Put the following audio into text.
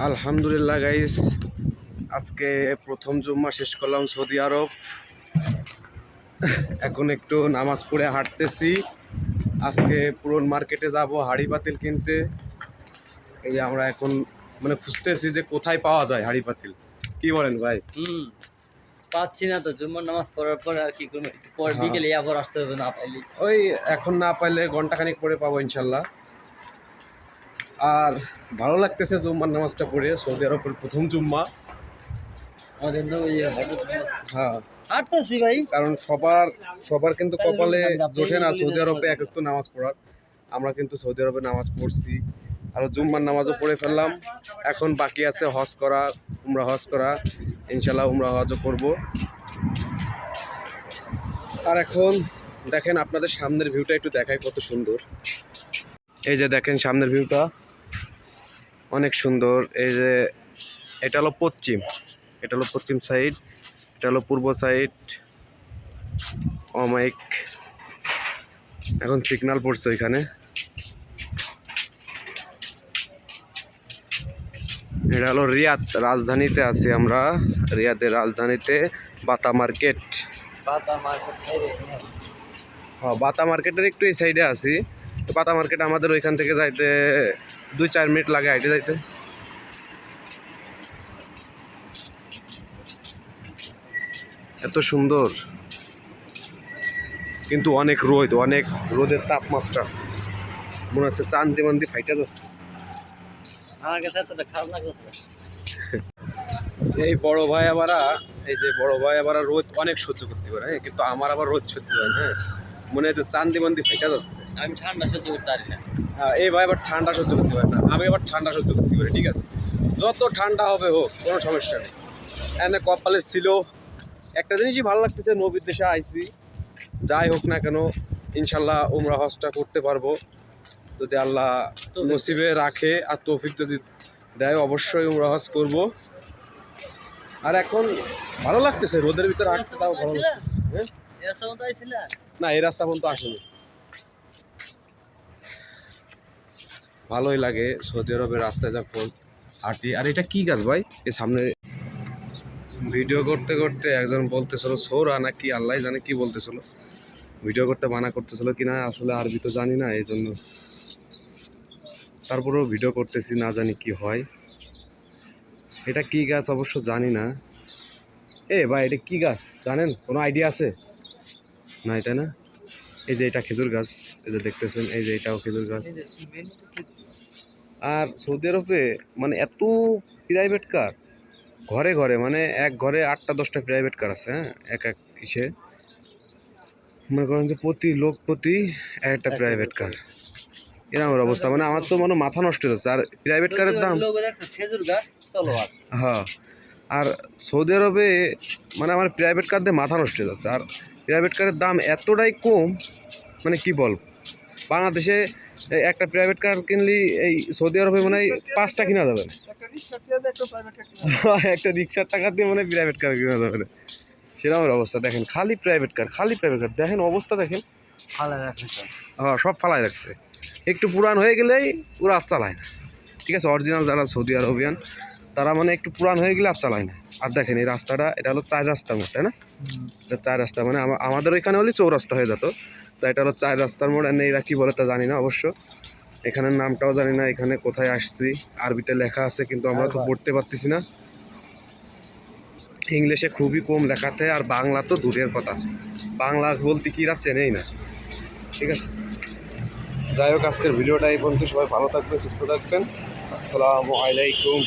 আলহামদুলিল্লাহ গাইস আজকে প্রথম জুম্মা শেষ করলাম সৌদি আরব। এখন একটু নামাজ পড়ে হাঁটতেছি। আজকে পুরন মার্কেটে যাব হাড়ি পাতিল কিনতে। এই আমরা এখন মানে খুঁজতেছি যে কোথায় পাওয়া যায় হাড়ি পাতিল। কি বলেন ভাই? হুম পাচ্ছি না তো জুম্মার নামাজ পড়ার পরে আর কি করব? পরে হ্যাঁ। বিকেলে আবার আসতে হবে না পাইলে। ওই এখন না পাইলে ঘন্টাখানিক পরে পাবো ইনশাল্লাহ। আর ভালো লাগতেছে জুম্মার নামাজটা পড়ে সৌদি আরবের প্রথম জুম্মা। হ্যাঁ। হাঁটতেছি ভাই। কারণ সবার সবার কিন্তু কপালে জোটে না সৌদি আরবে এক একটু নামাজ পড়ার। আমরা কিন্তু সৌদি আরবে নামাজ পড়ছি আর জুম্মার নামাজও পড়ে ফেললাম। এখন বাকি আছে হজ করা উমরা হজ করা। ইনশাল্লাহ উমরা হজও করব। আর এখন দেখেন আপনাদের সামনের ভিউটা একটু দেখায় কত সুন্দর। এই যে দেখেন সামনের ভিউটা অনেক সুন্দর। এই যে এটা হলো পশ্চিম এটা হলো পশ্চিম সাইড এটা হলো পূর্ব সাইড অমাইক এখন সিগন্যাল পড়ছে ওইখানে। এটা হলো রিয়াদ রাজধানীতে আছি আমরা। রিয়াদের রাজধানীতে বাতা মার্কেট। পাতা মার্কেট হ্যাঁ বাতা মার্কেটের একটু এই সাইডে আছি। তো বাতা মার্কেট আমাদের ওইখান থেকে যাইতে দুই চার মিনিট লাগে হাইটে যাইতে। এত সুন্দর। কিন্তু অনেক রোদ অনেক রোদের তাপমাত্রা। মনে হচ্ছে চান্দি মান্দি ফাইটা যাচ্ছে। এই বড় ভাই আবার এই যে বড় ভাই আবার রোদ অনেক সহ্য করতে পারে হ্যাঁ কিন্তু আমার আবার রোদ সহ্য হয় হ্যাঁ। মনে হচ্ছে চান্দি মান্দি ফাইটা যাচ্ছে আমি ঠান্ডা সহ্য করতে পারি না। হ্যাঁ, এই ভাই আবার ঠান্ডা সহ্য করতে পারে না। আমি আবার ঠান্ডা সহ্য করতে পারি ঠিক আছে? যত ঠান্ডা হবে হোক কোনো সমস্যা নেই। এনে কপালে ছিল। একটা জিনিসই ভালো লাগতেছে নবীর দেশে আইসি যাই হোক না কেন ইনশাল্লাহ উমরা হজটা করতে পারব। যদি আল্লাহ নসিবে রাখে আর তৌফিক যদি দেয় অবশ্যই উমরা হজ করব। আর এখন ভালো লাগতেছে রোদের ভিতরে হাঁটতে তাও ভালো লাগতেছে। হ্যাঁ? না, এই রাস্তা পর্যন্ত আসেনি। ভালোই লাগে সৌদি আরবের রাস্তায় যখন হাঁটি। আর এটা কি গাছ ভাই? এ সামনে ভিডিও করতে করতে একজন বলতেছিল, সৌরা না কি আল্লাহ জানে কি বলতেছিল? ভিডিও করতে মানা করতেছিল কিনা আসলে আরবি তো জানি না, এই জন্য। তারপরেও ভিডিও করতেছি, না জানি কি হয়। এটা কি গাছ অবশ্য জানি না। এ ভাই, এটা কি গাছ? জানেন? কোনো আইডিয়া আছে? না এটা না? এই যে এটা খেজুর গাছ এই যে দেখতেছেন এই যে এটাও খেজুর গাছ। আর সৌদি আরবে মানে এত প্রাইভেট কার ঘরে ঘরে মানে এক ঘরে আটটা দশটা প্রাইভেট কার আছে হ্যাঁ? এক এক ইসে। মনে করেন যে প্রতি লোক প্রতি একটা প্রাইভেট কার এরকম অবস্থা মানে আমার তো মানে মাথা নষ্ট হচ্ছে আর প্রাইভেট কারের দাম হ্যাঁ। আর সৌদি আরবে মানে আমার প্রাইভেট কার দিয়ে মাথা নষ্ট হয়ে যাচ্ছে। আর প্রাইভেট কারের দাম এতটাই কম মানে কি বল বাংলাদেশে একটা প্রাইভেট কার কিনলি এই সৌদি আরবে মানে হয় পাঁচটা কিনা যাবে। একটা রিক্সার টাকা দিয়ে মানে প্রাইভেট কার কিনা যাবে। না সেরকম অবস্থা। দেখেন খালি প্রাইভেট কার খালি প্রাইভেট কার দেখেন অবস্থা দেখেন। রাখছে হ্যাঁ সব ফালাই রাখছে। একটু পুরান হয়ে গেলেই ওরা চালায় না। ঠিক আছে অরিজিনাল যারা সৌদি আরবিয়ান তারা মানে একটু পুরান হয়ে গেলে আর চালায় না। আর দেখেন এই রাস্তাটা এটা হলো চার রাস্তার মোড় তাই না? চার রাস্তা মানে আমাদের ওইখানে হলে চৌরাস্তা হয়ে যেত। তা এটা হলো চার রাস্তার মোড় আর এরা কী বলে তা জানি না অবশ্য। এখানের নামটাও জানি না এখানে কোথায় আসছি আরবিতে লেখা আছে কিন্তু আমরা তো পড়তে পারতেছি না। ইংলিশে খুবই কম লেখাতে আর বাংলা তো দূরের কথা। বাংলা বলতে কি এরা চেনেই না। ঠিক আছে? যাই হোক আজকের ভিডিওটা এই পর্যন্ত। সবাই ভালো থাকবেন সুস্থ থাকবেন। আসসালামু আলাইকুম।